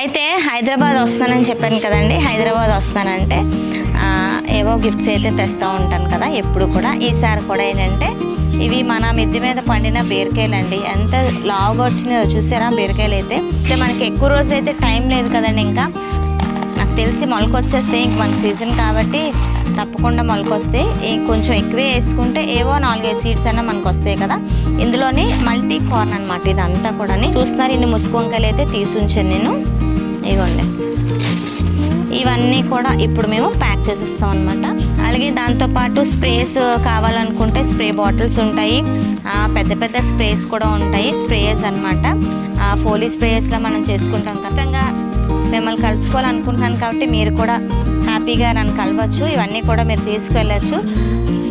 అయితే హైదరాబాద్ వస్తానని చెప్పాను కదండి. హైదరాబాద్ వస్తానంటే ఏవో గిఫ్ట్స్ అయితే తెస్తూ ఉంటాను కదా. ఎప్పుడు కూడా. ఈసారి కూడా ఏంటంటే ఇవి మన మిద్దె మీద పండిన బీరకాయలు అండి ఎంత లావుగా వచ్చినాయో చూసారా? బీరకాయలు అయితే. అయితే మనకి ఎక్కువ రోజు అయితే టైం లేదు కదండి ఇంకా. నాకు తెలిసి మొలక వచ్చేస్తే ఇంక మన సీజన్ కాబట్టి తప్పకుండా మొలకొస్తే కొంచెం ఎక్కువే వేసుకుంటే ఏవో నాలుగైదు సీడ్స్ అయినా మనకు వస్తాయి కదా. ఇందులోని మల్టీ కార్న్ అనమాట ఇదంతా కూడా చూస్తున్నారు ఇన్ని ముసుగు వంకాయలు అయితే తీసి ఉంచాను నేను. ఇగోండి. ఇవన్నీ కూడా ఇప్పుడు మేము ప్యాక్ చేసిస్తాం అనమాట అలాగే దాంతోపాటు స్ప్రేస్ కావాలనుకుంటే స్ప్రే బాటిల్స్ ఉంటాయి. పెద్ద పెద్ద స్ప్రేస్ కూడా ఉంటాయి. స్ప్రేస్ అనమాట ఫోలీ స్ప్రేస్లో మనం చేసుకుంటాం. ఖచ్చితంగా మిమ్మల్ని కలుసుకోవాలనుకుంటున్నాను కాబట్టి మీరు కూడా హ్యాపీగా నన్ను కలవచ్చు. ఇవన్నీ కూడా మీరు తీసుకెళ్ళచ్చు.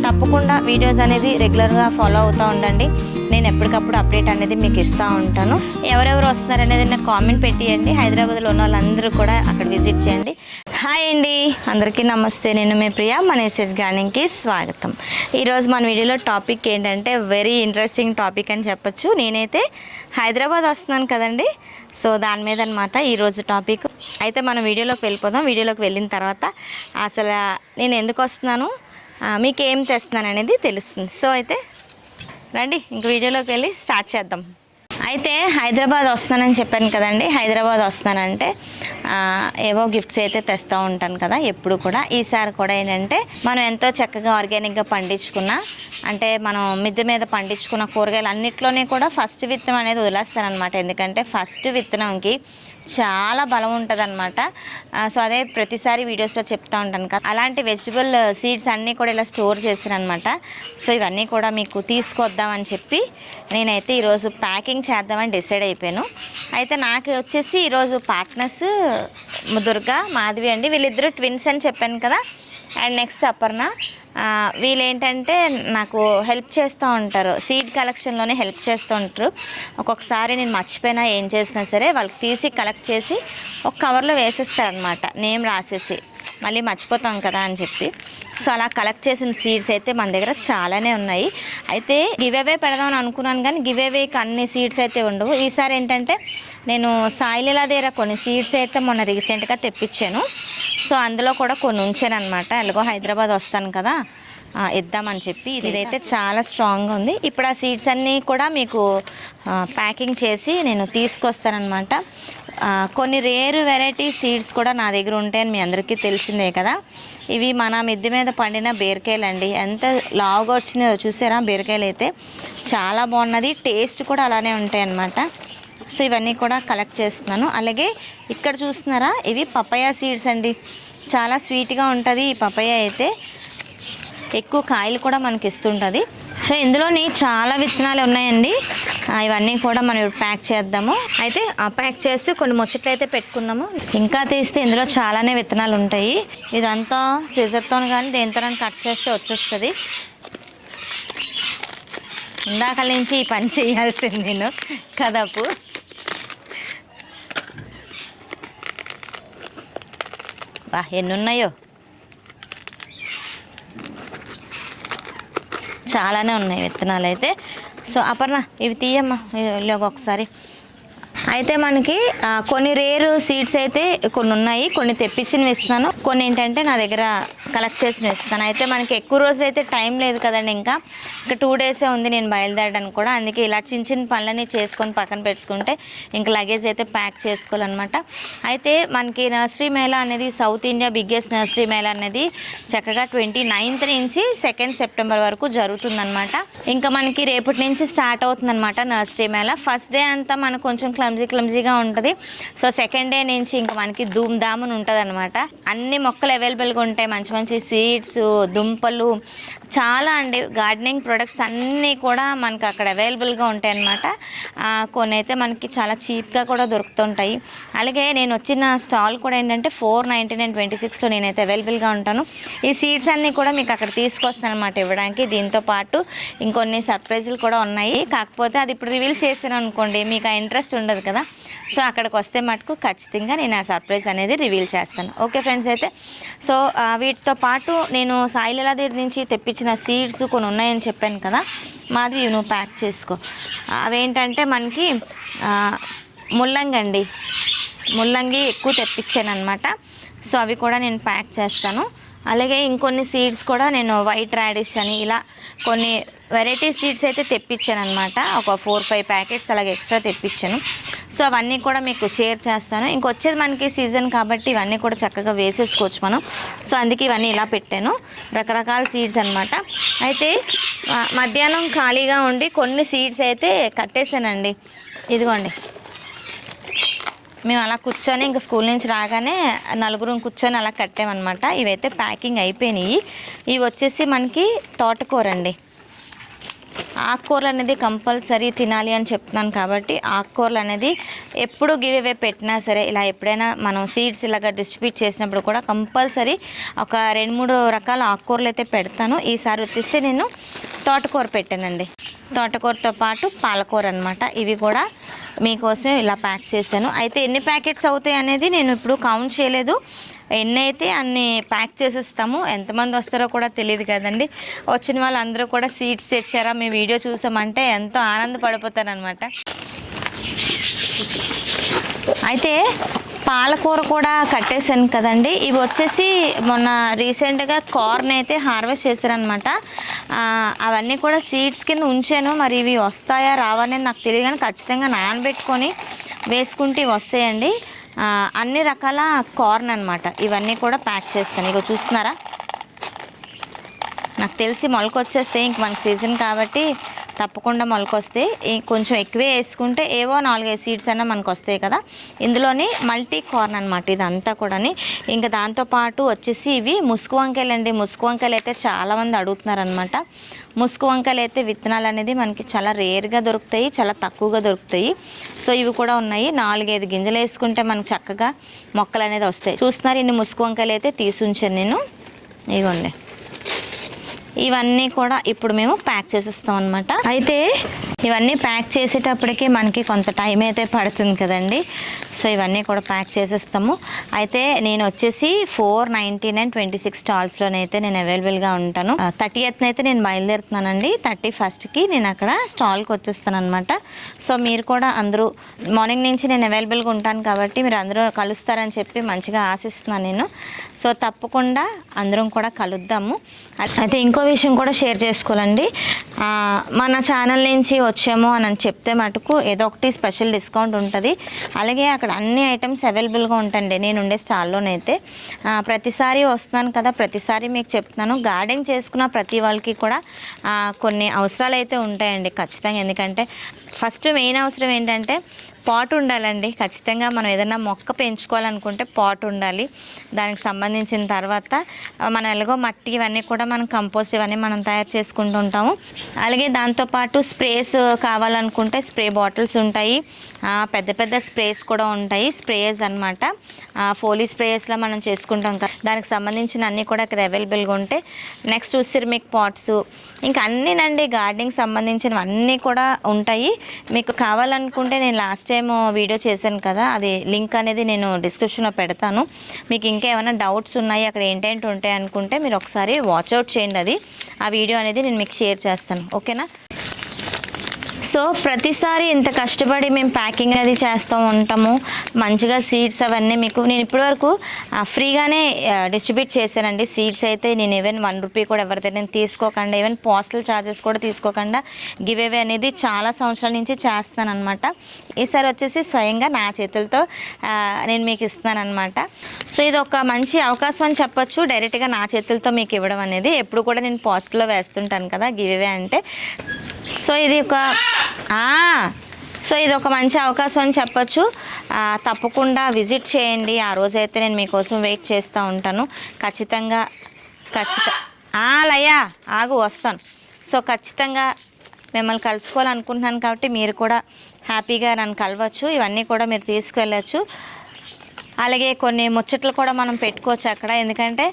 తప్పకుండా వీడియోస్ అనేది రెగ్యులర్గా ఫాలో అవుతూ ఉండండి. నేను ఎప్పటికప్పుడు అప్డేట్ అనేది మీకు ఇస్తూ ఉంటాను. ఎవరెవరు వస్తున్నారు అనేది నాకు కామెంట్ పెట్టియండి. హైదరాబాద్లో ఉన్న వాళ్ళందరూ కూడా అక్కడ విజిట్ చేయండి. హాయ్ అండి. అందరికీ నమస్తే. నేను మీ ప్రియా మన ఎస్ఎస్ గార్డెన్కి స్వాగతం. ఈరోజు మన వీడియోలో టాపిక్ ఏంటంటే వెరీ ఇంట్రెస్టింగ్ టాపిక్ అని చెప్పొచ్చు. నేనైతే హైదరాబాద్ వస్తున్నాను కదండి. సో దాని మీద అనమాట ఈరోజు టాపిక్ అయితే మనం వీడియోలోకి వెళ్ళిపోదాం. వీడియోలోకి వెళ్ళిన తర్వాత అసలు నేను ఎందుకు వస్తున్నాను? మీకు ఏం తెస్తున్నాను అనేది తెలుస్తుంది. సో అయితే రండి ఇంక వీడియోలోకి వెళ్ళి స్టార్ట్ చేద్దాం. అయితే హైదరాబాద్ వస్తానని చెప్పాను కదండి. హైదరాబాద్ వస్తానంటే ఏవో గిఫ్ట్స్ అయితే తెస్తూ ఉంటాను కదా ఎప్పుడు కూడా. ఈసారి కూడా ఏంటంటే మనం ఎంతో చక్కగా ఆర్గానిక్గా పండించుకున్న అంటే మనం మిద్దె మీద పండించుకున్న కూరగాయలు అన్నిట్లోనే కూడా ఫస్ట్ విత్తనం అనేది వదిలేస్తానమాట ఎందుకంటే ఫస్ట్ విత్తనంకి చాలా బలం ఉంటుంది అనమాట సో అదే ప్రతిసారి వీడియోస్లో చెప్తా ఉంటాను కదా. అలాంటి వెజిటబుల్ సీడ్స్ అన్నీ కూడా ఇలా స్టోర్ చేశాను అనమాట సో ఇవన్నీ కూడా మీకు తీసుకొద్దామని చెప్పి నేనైతే ఈరోజు ప్యాకింగ్ చేద్దామని డిసైడ్ అయిపోయాను. అయితే నాకు వచ్చేసి ఈరోజు పార్ట్నర్స్ దుర్గా మాధవి అండి. వీళ్ళిద్దరూ ట్విన్స్ అని చెప్పాను కదా. And next Aparna. వీళ్ళేంటంటే నాకు హెల్ప్ చేస్తూ ఉంటారు. సీడ్ కలెక్షన్లోనే హెల్ప్ చేస్తూ ఉంటారు. ఒక్కొక్కసారి నేను మర్చిపోయినా ఏం చేసినా సరే వాళ్ళకి తీసి కలెక్ట్ చేసి ఒక కవర్లో వేసేస్తారనమాట నేమ్ రాసేసి. మళ్ళీ మర్చిపోతాం కదా అని చెప్పి. సో అలా కలెక్ట్ చేసిన సీడ్స్ అయితే మన దగ్గర చాలానే ఉన్నాయి. అయితే గివేవే పెడదామని అనుకున్నాను కానీ గివేవేకి అన్ని సీడ్స్ అయితే ఉండవు. ఈసారి ఏంటంటే నేను సాయిలీలా దగ్గర కొన్ని సీడ్స్ అయితే మొన్న రీసెంట్గా తెప్పించాను. సో అందులో కూడా కొన్ని ఉంచాను అనమాట ఎలాగో హైదరాబాద్ వస్తాను కదా ఇద్దామని చెప్పి. ఇదైతే చాలా స్ట్రాంగ్గా ఉంది. ఇప్పుడు ఆ సీడ్స్ అన్నీ కూడా మీకు ప్యాకింగ్ చేసి నేను తీసుకొస్తానమాట కొన్ని రేరు వెరైటీ సీడ్స్ కూడా నా దగ్గర ఉంటాయని మీ అందరికీ తెలిసిందే కదా. ఇవి మన మిద్దె మీద పండిన బీరకాయలు అండి ఎంత లావుగా వచ్చినాయో చూసారా? బీరకాయలు అయితే చాలా బాగున్నది. టేస్ట్ కూడా అలానే ఉంటాయి అన్నమాట సో ఇవన్నీ కూడా కలెక్ట్ చేస్తున్నాను. అలాగే ఇక్కడ చూస్తున్నారా? ఇవి పపయా సీడ్స్ అండి. చాలా స్వీట్గా ఉంటుంది ఈ పపయ అయితే. ఎక్కువ కాయలు కూడా మనకి ఇస్తుంటుంది. సో ఇందులోని చాలా విత్తనాలు ఉన్నాయండి. ఇవన్నీ కూడా మనం ప్యాక్ చేద్దాము. అయితే ఆ ప్యాక్ చేస్తే కొన్ని ముచ్చట్లు అయితే పెట్టుకుందాము. ఇంకా తీస్తే ఇందులో చాలానే విత్తనాలు ఉంటాయి. ఇదంతా సీజర్తో కానీ దేనితో కట్ చేస్తే వచ్చేస్తుంది. ఇందాక నుంచి ఈ పని చేయాల్సింది నేను కదపు. బా ఎన్ని ఉన్నాయో చాలానే ఉన్నాయి విత్తనాలు అయితే. సో అపర్ణ ఇవి తీయమ్మా. ఇలాగ ఒకసారి. అయితే మనకి కొన్ని రేరు సీడ్స్ అయితే కొన్ని ఉన్నాయి. కొన్ని తెప్పించినవి ఇస్తున్నాను. కొన్ని ఏంటంటే నా దగ్గర కలెక్ట్ చేసి ఇస్తాను అయితే మనకి ఎక్కువ రోజులు అయితే టైం లేదు కదండి ఇంకా. ఇంకా టూ డేసే ఉంది నేను బయలుదేరడానికి కూడా. అందుకే ఇలా చిన్న చిన్న పనులన్నీ చేసుకొని పక్కన పెట్టుకుంటే ఇంకా లగేజ్ అయితే ప్యాక్ చేసుకోవాలన్నమాట. అయితే మనకి నర్సరీ మేళా అనేది South India biggest nursery mela అనేది చక్కగా ట్వంటీ నైన్త్ నుంచి సెకండ్ సెప్టెంబర్ వరకు జరుగుతుందన్నమాట. ఇంకా మనకి రేపటి నుంచి స్టార్ట్ అవుతుందన్నమాట నర్సరీ మేళా. ఫస్ట్ డే అంతా మనకు కొంచెం క్లమ్జీ క్లమ్జీగా ఉంటుంది. సో సెకండ్ డే నుంచి ఇంకా మనకి ధూమ్ ధామ్ అని ఉంటుంది అనమాట అన్ని మొక్కలు అవైలబుల్గా ఉంటాయి. మంచి మంచి సీడ్స్ దుంపలు చాలా అండి. గార్డెనింగ్ ప్రొడక్ట్స్ అన్నీ కూడా మనకి అక్కడ అవైలబుల్గా ఉంటాయి అన్నమాట కొన్ని అయితే మనకి చాలా చీప్గా కూడా దొరుకుతుంటాయి. అలాగే నేను వచ్చిన స్టాల్ కూడా ఏంటంటే ఫోర్ నైంటీ నైన్ ట్వంటీ సిక్స్లో నేనైతే అవైలబుల్గా ఉంటాను. ఈ సీడ్స్ అన్నీ కూడా మీకు అక్కడ తీసుకొస్తాను అనమాట ఇవ్వడానికి. దీంతో పాటు ఇంకొన్ని సర్ప్రైజులు కూడా ఉన్నాయి. కాకపోతే అది ఇప్పుడు రివీల్ చేస్తాను అనుకోండి. మీకు ఆ ఇంట్రెస్ట్ ఉండదు కదా. సో అక్కడికి వస్తే మటుకు ఖచ్చితంగా నేను ఆ సర్ప్రైజ్ అనేది రివీల్ చేస్తాను. ఓకే ఫ్రెండ్స్ అయితే సో వీటితో పాటు నేను సాయిలీలా దగ్గర నుంచి తెప్పించిన సీడ్స్ కొన్ని ఉన్నాయని చెప్పాను కదా మాధవి నువ్వు ప్యాక్ చేసుకో. అవేంటంటే మనకి ముల్లంగి అండి. ముల్లంగి ఎక్కువ తెప్పించాను అనమాట సో అవి కూడా నేను ప్యాక్ చేస్తాను. అలాగే ఇంకొన్ని సీడ్స్ కూడా నేను వైట్ రాడిష్ అని ఇలా కొన్ని వెరైటీ సీడ్స్ అయితే తెప్పించాను అనమాట ఒక ఫోర్ ఫైవ్ ప్యాకెట్స్ అలాగే ఎక్స్ట్రా తెప్పించాను. సో అవన్నీ కూడా మీకు షేర్ చేస్తాను. ఇంకొచ్చేది మనకి సీజన్ కాబట్టి ఇవన్నీ కూడా చక్కగా వేసేసుకోవచ్చు మనం. సో అందుకే ఇవన్నీ ఇలా పెట్టాను. రకరకాల సీడ్స్ అనమాట అయితే మధ్యాహ్నం ఖాళీగా ఉండి కొన్ని సీడ్స్ అయితే కట్టేశానండి. ఇదిగోండి. మేము అలా కూర్చొని ఇంకా స్కూల్ నుంచి రాగానే నలుగురు కూర్చొని అలా కట్టామన్నమాట. ఇవైతే ప్యాకింగ్ అయిపోయినాయి. ఇవి వచ్చేసి మనకి తోటకూర అండి. ఆకుకూరలు అనేది కంపల్సరీ తినాలి అని చెప్తున్నాను కాబట్టి ఆకుకూరలు అనేది ఎప్పుడు గివ్ అవే పెట్టినా సరే ఇలా ఎప్పుడైనా మనం సీడ్స్ ఇలాగ డిస్ట్రిబ్యూట్ చేసినప్పుడు కూడా కంపల్సరీ ఒక రెండు మూడు రకాల ఆకుకూరలు అయితే పెడతాను. ఈసారి వచ్చేసి నేను తోటకూర పెట్టానండి. తోటకూరతో పాటు పాలకూర అనమాట ఇవి కూడా మీకోసం ఇలా ప్యాక్ చేశాను. అయితే ఎన్ని ప్యాకెట్స్ అవుతాయి అనేది నేను ఇప్పుడు కౌంట్ చేయలేదు. ఎన్ని అయితే అన్ని ప్యాక్ చేసేస్తాము ఎంతమంది వస్తారో కూడా తెలియదు కదండి. వచ్చిన వాళ్ళందరూ కూడా సీట్స్ తెచ్చారా మీ వీడియో చూసామంటే ఎంతో ఆనందపడిపోతారనమాట అయితే పాలకూర కూడా కట్టేశాను కదండి. ఇవి వచ్చేసి మొన్న రీసెంట్గా కార్న్ అయితే హార్వెస్ట్ చేశారనమాట అవన్నీ కూడా సీడ్స్ కింద ఉంచాను. మరి ఇవి వస్తాయా రావనేది నాకు తెలియదు కానీ ఖచ్చితంగా నానబెట్టుకొని వేసుకుంటే ఇవి వస్తాయండి. అన్ని రకాల కార్న్ అనమాట ఇవన్నీ కూడా ప్యాక్ చేస్తాను. ఇక చూస్తున్నారా? నాకు తెలిసి మొలక వచ్చేస్తే ఇంక మనకి సీజన్ కాబట్టి తప్పకుండా మొలకొస్తే కొంచెం ఎక్కువే వేసుకుంటే ఏవో నాలుగైదు సీడ్స్ అయినా మనకు వస్తాయి కదా. ఇందులోని మల్టీ కార్న్ అనమాట ఇదంతా కూడాని. ఇంకా దాంతోపాటు వచ్చేసి ఇవి ముసుగు వంకాయలు అండి. ముసుగు వంకాయలు అయితే చాలామంది అడుగుతున్నారనమాట ముసుగు వంకాయలు అయితే విత్తనాలు అనేది మనకి చాలా రేర్గా దొరుకుతాయి చాలా తక్కువగా దొరుకుతాయి. సో ఇవి కూడా ఉన్నాయి. నాలుగైదు గింజలు వేసుకుంటే మనకు చక్కగా మొక్కలు అనేది వస్తాయి. చూస్తున్నారు ఇన్ని ముసుగు వంకాయలు అయితే తీసి ఉంచాను నేను. ఇగోండి. ఇవన్నీ కూడా ఇప్పుడు మేము ప్యాక్ చేసేస్తాం అనమాట అయితే ఇవన్నీ ప్యాక్ చేసేటప్పటికి మనకి కొంత టైం అయితే పడుతుంది కదండి. సో ఇవన్నీ కూడా ప్యాక్ చేసేస్తాము. అయితే నేను వచ్చేసి four ninety nine twenty six స్టాల్స్లోనైతే నేను అవైలబుల్గా ఉంటాను. థర్టీ ఎయిత్న అయితే నేను బయలుదేరుతున్నానండి. థర్టీ ఫస్ట్కి నేను అక్కడ స్టాల్కి వచ్చేస్తాను అనమాట సో మీరు కూడా అందరూ మార్నింగ్ నుంచి నేను అవైలబుల్గా ఉంటాను కాబట్టి మీరు అందరూ కలుస్తారని చెప్పి మంచిగా ఆశిస్తున్నాను నేను. సో తప్పకుండా అందరం కూడా కలుద్దాము. అయితే ఇంకో విషయం కూడా షేర్ చేసుకోవాలండి. మన ఛానల్ నుంచి వచ్చాము అని చెప్తే మటుకు ఏదో ఒకటి స్పెషల్ డిస్కౌంట్ ఉంటుంది. అలాగే అక్కడ అన్ని ఐటమ్స్ అవైలబుల్గా ఉంటండి. నేను ఉండే స్టాల్లోనైతే ప్రతిసారి వస్తున్నాను కదా ప్రతిసారి మీకు చెప్తున్నాను. గార్డెన్ చేసుకున్న ప్రతి వాళ్ళకి కూడా కొన్ని అవసరాలు అయితే ఉంటాయండి ఖచ్చితంగా. ఎందుకంటే ఫస్ట్ మెయిన్ అవసరం ఏంటంటే పాట్ ఉండాలండి. ఖచ్చితంగా మనం ఏదైనా మొక్క పెంచుకోవాలనుకుంటే పాట్ ఉండాలి. దానికి సంబంధించిన తర్వాత మనం ఎలాగో మట్టి ఇవన్నీ కూడా మనం కంపోస్ట్ ఇవన్నీ మనం తయారు చేసుకుంటూ ఉంటాము. అలాగే దాంతోపాటు స్ప్రేస్ కావాలనుకుంటే స్ప్రే బాటిల్స్ ఉంటాయి. పెద్ద పెద్ద స్ప్రేస్ కూడా ఉంటాయి. స్ప్రేస్ అనమాట ఫోలీ స్ప్రేస్లో మనం చేసుకుంటాం కదా దానికి సంబంధించిన అన్నీ కూడా ఇక్కడ అవైలబుల్గా ఉంటాయి నెక్స్ట్ సిర్మిక్ పాట్స్ ఇంకా అన్నీనండి గార్డెనింగ్ సంబంధించినవన్నీ కూడా ఉంటాయి. మీకు కావాలనుకుంటే నేను లాస్ట్ టైం వీడియో చేశాను కదా అది లింక్ అనేది నేను డిస్క్రిప్షన్లో పెడతాను. మీకు ఇంకా ఏమైనా డౌట్స్ ఉన్నాయి అక్కడ ఏంటంటే ఉంటాయి అనుకుంటే మీరు ఒకసారి వాచ్అవుట్ చేయండి అది. ఆ వీడియో అనేది నేను మీకు షేర్ చేస్తాను. ఓకేనా? సో ప్రతిసారి ఇంత కష్టపడి మేము ప్యాకింగ్ అది చేస్తూ ఉంటాము. మంచిగా సీడ్స్ అవన్నీ మీకు నేను ఇప్పటివరకు ఫ్రీగానే డిస్ట్రిబ్యూట్ చేశానండి. సీడ్స్ అయితే నేను ఈవెన్ వన్ రూపీ కూడా ఎవరితో నేను తీసుకోకుండా ఈవెన్ పోస్టల్ ఛార్జెస్ కూడా తీసుకోకుండా గివ్ అవే అనేది చాలా సంవత్సరాల నుంచి చేస్తాను అనమాట ఈసారి వచ్చేసి స్వయంగా నా చేతులతో నేను మీకు ఇస్తానమాట సో ఇది ఒక మంచి అవకాశం అని చెప్పొచ్చు. డైరెక్ట్గా నా చేతులతో మీకు ఇవ్వడం అనేది ఎప్పుడు కూడా నేను పోస్ట్లో వేస్తుంటాను కదా గివ్ అవే అంటే. సో ఇది ఒక సో ఇది ఒక మంచి అవకాశం అని చెప్పచ్చు. తప్పకుండా విజిట్ చేయండి. ఆ రోజైతే నేను మీకోసం వెయిట్ చేస్తూ ఉంటాను. ఖచ్చితంగా ఖచ్చిత లయా లయ్యా ఆగు వస్తాను. సో ఖచ్చితంగా మిమ్మల్ని కలుసుకోవాలనుకుంటున్నాను కాబట్టి మీరు కూడా హ్యాపీగా నన్ను కలవచ్చు. ఇవన్నీ కూడా మీరు తీసుకెళ్ళచ్చు. అలాగే కొన్ని ముచ్చట్లు కూడా మనం పెట్టుకోవచ్చు అక్కడ. ఎందుకంటే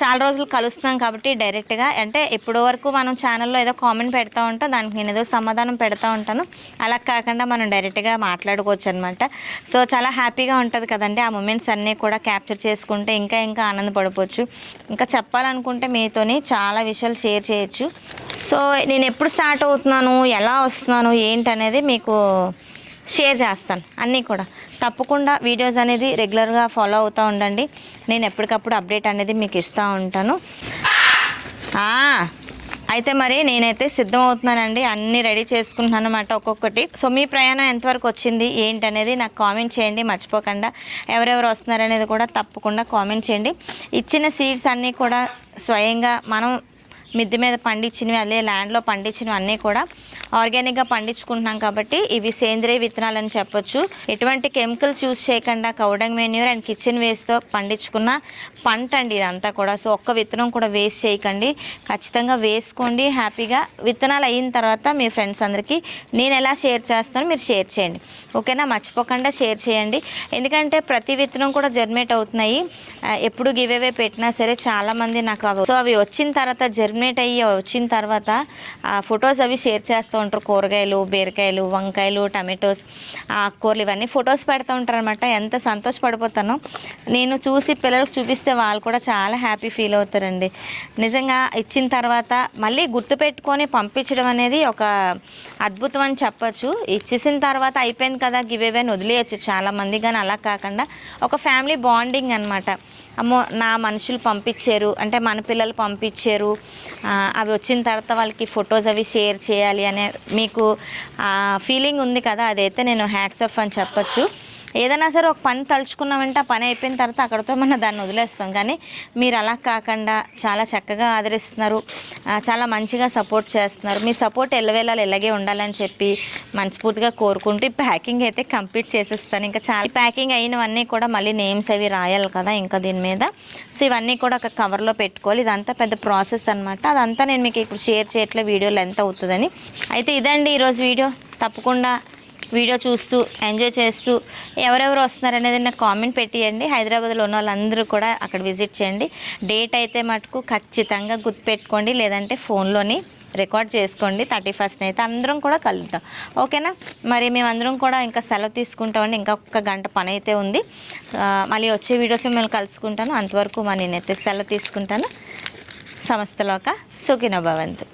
చాలా రోజులు కలుస్తున్నాం కాబట్టి డైరెక్ట్గా అంటే ఇప్పటి వరకు మనం ఛానల్లో ఏదో కామెంట్ పెడతా ఉంటాం దానికి నేను ఏదో సమాధానం పెడతా ఉంటాను. అలా కాకుండా మనం డైరెక్ట్గా మాట్లాడుకోవచ్చు అనమాట సో చాలా హ్యాపీగా ఉంటుంది కదండి ఆ మూమెంట్స్ అన్నీ కూడా క్యాప్చర్ చేసుకుంటే ఇంకా ఇంకా ఆనందపడిపోవచ్చు. ఇంకా చెప్పాలనుకుంటే మీతోని చాలా విషయాలు షేర్ చేయొచ్చు. సో నేను ఎప్పుడు స్టార్ట్ అవుతున్నాను ఎలా వస్తున్నాను ఏంటి అనేది మీకు షేర్ చేస్తాను అన్నీ కూడా. తప్పకుండా వీడియోస్ అనేది రెగ్యులర్గా ఫాలో అవుతూ ఉండండి. నేను ఎప్పటికప్పుడు అప్డేట్ అనేది మీకు ఇస్తూ ఉంటాను. అయితే మరి నేనైతే సిద్ధం అవుతున్నానండి అన్నీ రెడీ చేసుకుంటున్నాను అనమాట ఒక్కొక్కటి. సో మీ ప్రయాణం ఎంతవరకు వచ్చింది? ఏంటి అనేది నాకు కామెంట్ చేయండి మర్చిపోకుండా. ఎవరెవరు వస్తున్నారు అనేది కూడా తప్పకుండా కామెంట్ చేయండి. ఇచ్చిన సీడ్స్ అన్నీ కూడా స్వయంగా మనం మిద్దె మీద పండించినవి అదే ల్యాండ్లో పండించినవి అన్నీ కూడా ఆర్గానిక్గా పండించుకుంటున్నాం కాబట్టి ఇవి సేంద్రియ విత్తనాలు అని చెప్పొచ్చు. ఎటువంటి కెమికల్స్ యూస్ చేయకుండా cow dung manure and kitchen వేస్ట్తో పండించుకున్న పంట అండి ఇదంతా కూడా. సో ఒక్క విత్తనం కూడా వేస్ట్ చేయకండి. ఖచ్చితంగా వేసుకోండి హ్యాపీగా. విత్తనాలు అయిన తర్వాత మీ ఫ్రెండ్స్ అందరికీ నేను ఎలా షేర్ చేస్తానో మీరు షేర్ చేయండి. ఓకేనా? మర్చిపోకుండా షేర్ చేయండి. ఎందుకంటే ప్రతి విత్తనం కూడా జర్మినేట్ అవుతున్నాయి. ఎప్పుడు గివ్ అవే పెట్టినా సరే చాలామంది నాకు సో అవి వచ్చిన తర్వాత జర్మినేట్ అయ్యి వచ్చిన తర్వాత ఆ ఫొటోస్ అవి షేర్ చేస్తూ ఉంటారు. కూరగాయలు బీరకాయలు వంకాయలు టమాటోస్ ఆకుకూరలు ఇవన్నీ ఫొటోస్ పెడుతూ ఉంటారు అనమాట ఎంత సంతోషపడిపోతానో. నేను చూసి పిల్లలకు చూపిస్తే వాళ్ళు కూడా చాలా హ్యాపీ ఫీల్ అవుతారండి. నిజంగా ఇచ్చిన తర్వాత మళ్ళీ గుర్తుపెట్టుకొని పంపించడం అనేది ఒక అద్భుతం అని చెప్పొచ్చు. ఇచ్చేసిన తర్వాత అయిపోయింది కదా గివ్ అవే అని వదిలేయచ్చు. చాలామంది కానీ అలా కాకుండా ఒక ఫ్యామిలీ బాండింగ్ అనమాట అమ్మో నా మనుషులు పంపించారు. అంటే మన పిల్లలు పంపించారు. అవి వచ్చిన తర్వాత వాళ్ళకి ఫొటోస్ అవి షేర్ చేయాలి అనే మీకు ఫీలింగ్ ఉంది కదా అదైతే నేను హ్యాట్సఫ్ అని చెప్పొచ్చు. ఏదైనా సరే ఒక పని తలుచుకున్నామంటే ఆ పని అయిపోయిన తర్వాత అక్కడితో మనం దాన్ని వదిలేస్తాం. కానీ మీరు అలా కాకుండా చాలా చక్కగా ఆదరిస్తున్నారు. చాలా మంచిగా సపోర్ట్ చేస్తున్నారు. మీ సపోర్ట్ ఎల్లవేళలు ఇలాగే ఉండాలని చెప్పి మనస్ఫూర్తిగా కోరుకుంటూ ప్యాకింగ్ అయితే కంప్లీట్ చేసేస్తాను. ఇంకా చాలా ప్యాకింగ్ అయినవన్నీ కూడా మళ్ళీ నేమ్స్ అవి రాయాలి కదా ఇంకా దీని మీద. సో ఇవన్నీ కూడా ఒక కవర్లో పెట్టుకోవాలి. ఇదంతా పెద్ద ప్రాసెస్ అనమాట అదంతా నేను మీకు ఇప్పుడు షేర్ చేయట్లే వీడియో లెంత్ అవుతుందని. అయితే ఇదండి ఈరోజు వీడియో. తప్పకుండా వీడియో చూస్తూ ఎంజాయ్ చేస్తూ ఎవరెవరు వస్తున్నారు అనేది నాకు కామెంట్ పెట్టియండి. హైదరాబాద్లో ఉన్న వాళ్ళందరూ కూడా అక్కడ విజిట్ చేయండి. డేట్ అయితే మటుకు ఖచ్చితంగా గుర్తుపెట్టుకోండి. లేదంటే ఫోన్లోని రికార్డ్ చేసుకోండి. థర్టీ ఫస్ట్ అయితే అందరం కూడా కలుద్దాం. ఓకేనా? మరి మేమందరం కూడా ఇంకా సెలవు తీసుకుంటామండి. ఇంకా ఒక్క గంట పని అయితే ఉంది. మళ్ళీ వచ్చే వీడియోస్లో మేము కలుసుకుంటాను. అంతవరకు మా నేనైతే సెలవు తీసుకుంటాను. సంస్థలోక సుఖిన భవంతు.